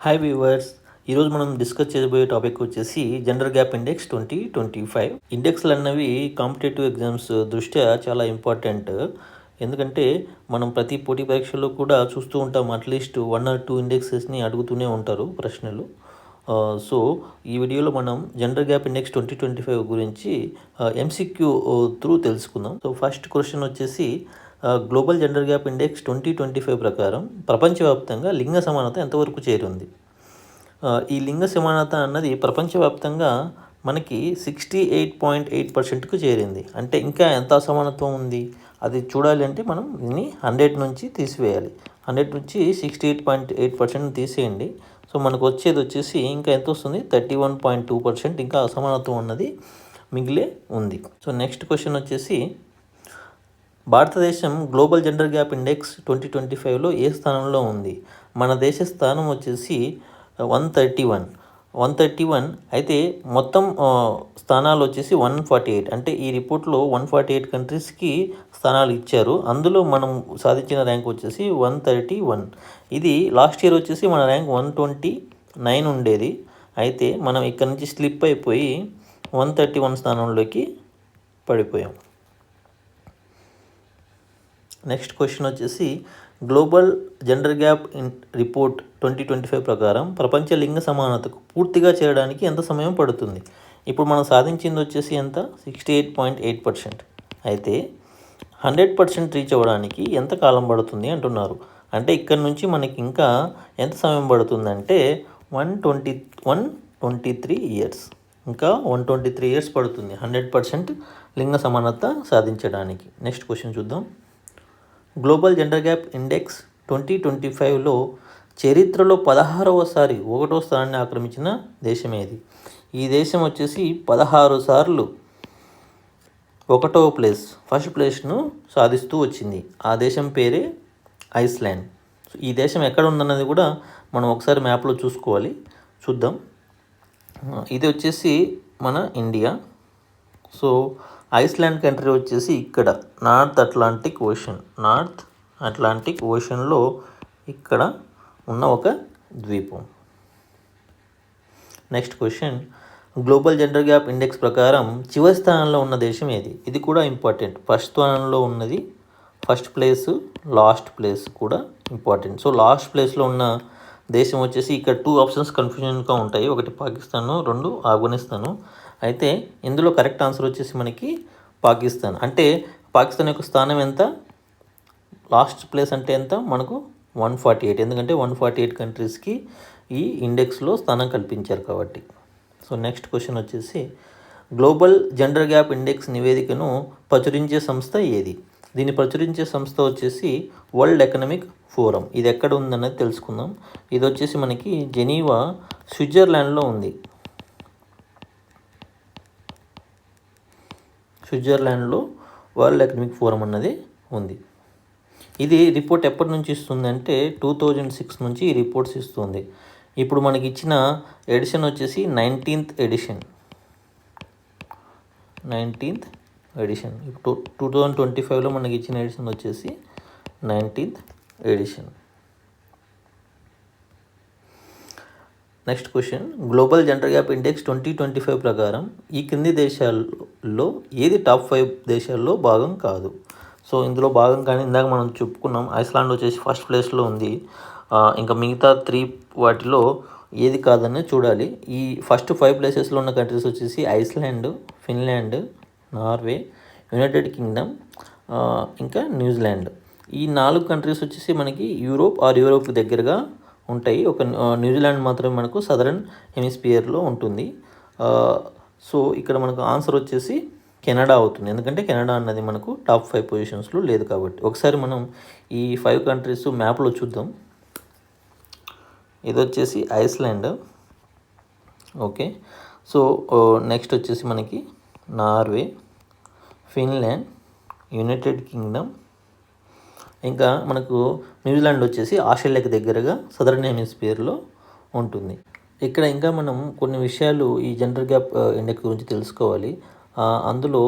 Hi viewers ఈరోజు మనం discuss చేయబోయే టాపిక్ వచ్చేసి gender gap index twenty twenty five ఇండెక్స్లు అన్నవి కాంపిటేటివ్ ఎగ్జామ్స్ దృష్ట్యా చాలా ఇంపార్టెంట్ ఎందుకంటే మనం ప్రతి పోటీ పరీక్షల్లో కూడా చూస్తూ ఉంటాం at least one or two ఇండెక్సెస్ని అడుగుతూనే ఉంటారు ప్రశ్నలు. సో ఈ వీడియోలో మనం gender gap index twenty twenty five గురించి ఎంసీక్యూ త్రూ తెలుసుకుందాం. సో ఫస్ట్ క్వశ్చన్ వచ్చేసి global gender gap index twenty twenty five ప్రకారం ప్రపంచవ్యాప్తంగా లింగ సమానత ఎంతవరకు చేరింది? ఈ లింగ సమానత అన్నది ప్రపంచవ్యాప్తంగా మనకి సిక్స్టీ ఎయిట్ పాయింట్ ఎయిట్ పర్సెంట్కు చేరింది. అంటే ఇంకా ఎంత అసమానత్వం ఉంది? అది చూడాలి అంటే మనం దీన్ని హండ్రెడ్ నుంచి తీసివేయాలి. హండ్రెడ్ నుంచి sixty eight point eight percent తీసేయండి. సో మనకు వచ్చేది వచ్చేసి ఇంకా ఎంత వస్తుంది? Thirty one point two percent ఇంకా అసమానత్వం అన్నది మిగిలే ఉంది. సో నెక్స్ట్ క్వశ్చన్ వచ్చేసి భారతదేశం global gender gap index twenty twenty ఫైవ్లో ఏ స్థానంలో ఉంది? మన దేశ స్థానం వచ్చేసి one thirty one. One thirty one అయితే మొత్తం స్థానాలు వచ్చేసి వన్ ఫార్టీ ఎయిట్. అంటే ఈ రిపోర్ట్లో వన్ ఫార్టీ ఎయిట్ కంట్రీస్కి స్థానాలు ఇచ్చారు. అందులో మనం సాధించిన ర్యాంక్ వచ్చేసి వన్ థర్టీ వన్. ఇది లాస్ట్ ఇయర్ వచ్చేసి మన ర్యాంక్ వన్ ట్వంటీ నైన్ ఉండేది. అయితే మనం ఇక్కడ నుంచి స్లిప్ అయిపోయి వన్ థర్టీ వన్ స్థానంలోకి పడిపోయాం. నెక్స్ట్ క్వశ్చన్ వచ్చేసి global gender gap in report twenty twenty five ప్రకారం ప్రపంచ లింగ సమానతకు పూర్తిగా చేరడానికి ఎంత సమయం పడుతుంది? ఇప్పుడు మనం సాధించింది వచ్చేసి ఎంత? Sixty eight point eight percent. అయితే హండ్రెడ్ పర్సెంట్ రీచ్ అవ్వడానికి ఎంత కాలం పడుతుంది అంటున్నారు. అంటే ఇక్కడ నుంచి మనకి ఇంకా ఎంత సమయం పడుతుందంటే one twenty one twenty three years. ఇంకా వన్ ట్వంటీ త్రీ ఇయర్స్ పడుతుంది హండ్రెడ్ పర్సెంట్ లింగ సమానత సాధించడానికి. నెక్స్ట్ క్వశ్చన్ చూద్దాం. Global gender gap index twenty twenty ఫైవ్లో చరిత్రలో పదహారవసారి ఒకటో స్థానాన్ని ఆక్రమించిన దేశం ఇది. ఈ దేశం వచ్చేసి పదహారు సార్లు ఒకటో ప్లేస్ ఫస్ట్ ప్లేస్ను సాధిస్తూ వచ్చింది. ఆ దేశం పేరే ఐస్లాండ్. ఈ దేశం ఎక్కడ ఉందన్నది కూడా మనం ఒకసారి మ్యాప్లో చూసుకోవాలి. చూద్దాం. ఇది వచ్చేసి మన ఇండియా. సో ఐస్లాండ్ కంట్రీ వచ్చేసి ఇక్కడ. North Atlantic ocean. North Atlantic ఓషన్లో ఇక్కడ ఉన్న ఒక ద్వీపం. Next question. Global gender gap index ప్రకారం చివరి స్థానంలో ఉన్న దేశం ఏది? ఇది కూడా ఇంపార్టెంట్. ఫస్ట్ స్థానంలో ఉన్నది ఫస్ట్ ప్లేస్ లాస్ట్ ప్లేస్ కూడా ఇంపార్టెంట్. సో లాస్ట్ ప్లేస్లో ఉన్న దేశం వచ్చేసి ఇక్కడ టూ ఆప్షన్స్ కన్ఫ్యూజన్గా ఉంటాయి. ఒకటి పాకిస్తాను రెండు ఆఫ్ఘనిస్తాను. అయితే ఇందులో కరెక్ట్ ఆన్సర్ వచ్చేసి మనకి పాకిస్తాన్. అంటే పాకిస్తాన్ యొక్క స్థానం ఎంత? లాస్ట్ ప్లేస్ అంటే ఎంత? మనకు వన్ ఫార్టీ ఎయిట్. ఎందుకంటే వన్ ఫార్టీ ఎయిట్ కంట్రీస్కి ఈ ఇండెక్స్లో స్థానం కల్పించారు కాబట్టి. సో నెక్స్ట్ క్వశ్చన్ వచ్చేసి గ్లోబల్ జెండర్ గ్యాప్ ఇండెక్స్ నివేదికను ప్రచురించే సంస్థ ఏది? దీన్ని ప్రచురించే సంస్థ వచ్చేసి వరల్డ్ ఎకనామిక్ ఫోరం. ఇది ఎక్కడ ఉందన్నది తెలుసుకుందాం. ఇది వచ్చేసి మనకి జెనీవా స్విట్జర్లాండ్లో ఉంది. స్విట్జర్లాండ్లో వరల్డ్ ఎకనామిక్ ఫోరం అన్నది ఉంది. ఇది రిపోర్ట్ ఎప్పటి నుంచి ఇస్తుంది అంటే టూ థౌజండ్ సిక్స్ నుంచి ఈ రిపోర్ట్స్ ఇస్తుంది. ఇప్పుడు మనకి ఇచ్చిన ఎడిషన్ వచ్చేసి నైన్టీన్త్ ఎడిషన్. Nineteenth edition. ఇప్పుడు టూ థౌజండ్ ట్వంటీ ఫైవ్లో మనకి ఇచ్చిన ఎడిషన్ వచ్చేసి nineteenth edition. Next question global gender gap index twenty twenty five ప్రకారం ఈ క్రింది దేశాల్లో ఏది టాప్ ఫైవ్ దేశాల్లో భాగం కాదు? సో ఇందులో భాగం కానీ ఇందాక మనం చెప్పుకున్నాం ఐస్లాండ్ వచ్చేసి ఫస్ట్ ప్లేస్లో ఉంది. ఇంకా మిగతా త్రీ వాటిలో ఏది కాదని చూడాలి. ఈ ఫస్ట్ ఫైవ్ ప్లేసెస్లో ఉన్న కంట్రీస్ వచ్చేసి Iceland Finland Norway United Kingdom ఇంకా న్యూజిలాండ్. ఈ నాలుగు కంట్రీస్ వచ్చేసి మనకి యూరోప్ ఆర్ యూరోప్ దగ్గరగా ఉంటాయి. ఒక న్యూజిలాండ్ మాత్రమే మనకు సదరన్ హెమిస్పియర్లో ఉంటుంది. సో ఇక్కడ మనకు ఆన్సర్ వచ్చేసి కెనడా అవుతుంది. ఎందుకంటే కెనడా అన్నది మనకు టాప్ ఫైవ్ పొజిషన్స్లో లేదు కాబట్టి. ఒకసారి మనం ఈ ఫైవ్ కంట్రీస్ మ్యాప్లో చూద్దాం. ఇది వచ్చేసి ఐస్లాండ్. ఓకే. సో నెక్స్ట్ వచ్చేసి మనకి నార్వే ఫిన్లాండ్ యునైటెడ్ కింగ్డమ్ ఇంకా మనకు న్యూజిలాండ్ వచ్చేసి ఆస్ట్రేలియాకి దగ్గరగా సదరన్ హెమిస్పియర్లో ఉంటుంది. ఇక్కడ ఇంకా మనం కొన్ని విషయాలు ఈ జెండర్ గ్యాప్ ఇండెక్స్ గురించి తెలుసుకోవాలి. అందులో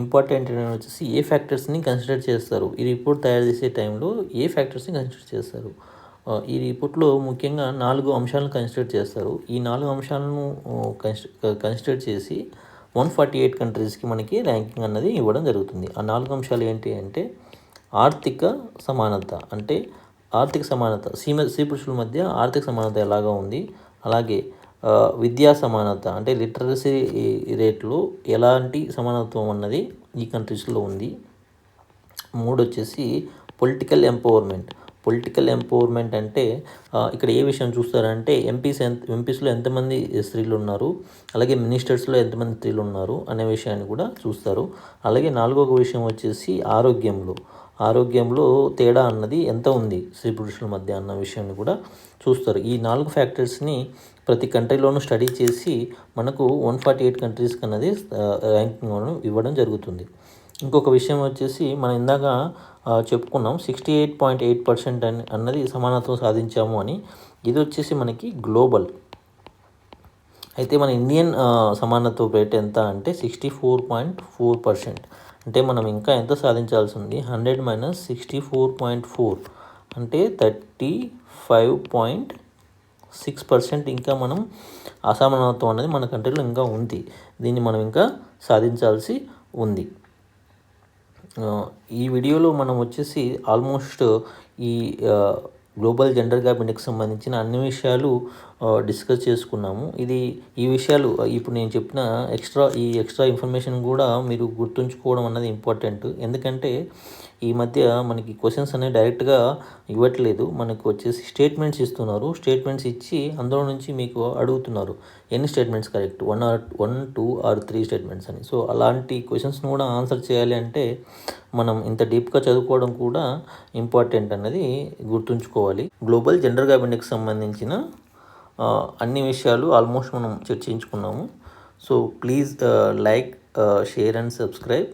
ఇంపార్టెంట్ వచ్చేసి ఏ ఫ్యాక్టర్స్ని కన్సిడర్ చేస్తారు? ఈ రిపోర్ట్ తయారు చేసే టైంలో ఏ ఫ్యాక్టర్స్ని కన్సిడర్ చేస్తారు? ఈ రిపోర్ట్లో ముఖ్యంగా నాలుగు అంశాలను కన్సిడర్ చేస్తారు. ఈ నాలుగు అంశాలను కన్సిడర్ చేసి వన్ ఫార్టీ ఎయిట్ కంట్రీస్కి మనకి ర్యాంకింగ్ అన్నది ఇవ్వడం జరుగుతుంది. ఆ నాలుగు అంశాలు ఏంటి అంటే ఆర్థిక సమానత అంటే ఆర్థిక సమానత సీమ స్త్రీ పురుషుల మధ్య ఆర్థిక సమానత ఎలాగా ఉంది? అలాగే విద్యా సమానత అంటే లిటరసీ రేట్లో ఎలాంటి సమానత్వం అన్నది ఈ కంట్రీస్లో ఉంది. మూడు వచ్చేసి పొలిటికల్ ఎంపవర్మెంట్. పొలిటికల్ ఎంపవర్మెంట్ అంటే ఇక్కడ ఏ విషయం చూస్తారంటే ఎంపీస్ ఎంత ఎంపీస్లో ఎంతమంది స్త్రీలు ఉన్నారు అలాగే మినిస్టర్స్లో ఎంతమంది స్త్రీలు ఉన్నారు అనే విషయాన్ని కూడా చూస్తారు. అలాగే నాలుగో విషయం వచ్చేసి ఆరోగ్యంలో. ఆరోగ్యంలో తేడా అన్నది ఎంత ఉంది స్త్రీ పురుషుల మధ్య అన్న విషయాన్ని కూడా చూస్తారు. ఈ నాలుగు ఫ్యాక్టర్స్ని ప్రతి కంట్రీలోనూ స్టడీ చేసి మనకు వన్ ఫార్టీ ఎయిట్ కంట్రీస్కి అన్నది ర్యాంకింగ్ ఇవ్వడం జరుగుతుంది. ఇంకొక విషయం వచ్చేసి మనం ఇందాక చెప్పుకున్నాం sixty eight point eight percent అని అన్నది సమానత్వం సాధించాము అని. ఇది వచ్చేసి మనకి గ్లోబల్. అయితే మన ఇండియన్ సమానత్వ రేట్ ఎంత అంటే sixty four point four percent. అంటే మనం ఇంకా ఎంత సాధించాల్సి ఉంది hundred minus sixty four point four. అంటే thirty five point six percent ఇంకా మనం అసమానత్వం అనేది మన కంట్రీలో ఇంకా ఉంది. దీన్ని మనం ఇంకా సాధించాల్సి ఉంది. ఈ వీడియోలో మనం వచ్చేసి ఆల్మోస్ట్ ఈ గ్లోబల్ జెండర్ గ్యాప్ ఇండెక్స్ సంబంధించిన అన్ని విషయాలు డిస్కస్ చేసుకున్నాము. ఇది ఈ విషయాలు ఇప్పుడు నేను చెప్పిన ఎక్స్ట్రా ఈ ఎక్స్ట్రా ఇన్ఫర్మేషన్ కూడా మీరు గుర్తుంచుకోవడం అన్నది ఇంపార్టెంట్. ఎందుకంటే ఈ మధ్య మనకి క్వశ్చన్స్ అనేవి డైరెక్ట్గా ఇవ్వట్లేదు. మనకు వచ్చేసి స్టేట్మెంట్స్ ఇస్తున్నారు. స్టేట్మెంట్స్ ఇచ్చి అందులో నుంచి మీకు అడుగుతున్నారు. ఎన్ని statements correct one or one two or three statements అని. సో అలాంటి క్వశ్చన్స్ని కూడా ఆన్సర్ చేయాలి అంటే మనం ఇంత డీప్గా చదువుకోవడం కూడా ఇంపార్టెంట్ అన్నది గుర్తుంచుకోవాలి. గ్లోబల్ జెండర్ గ్యాబిండెక్స్ సంబంధించిన అన్ని విషయాలు ఆల్మోస్ట్ మనం చర్చించుకున్నాము. So please like share and subscribe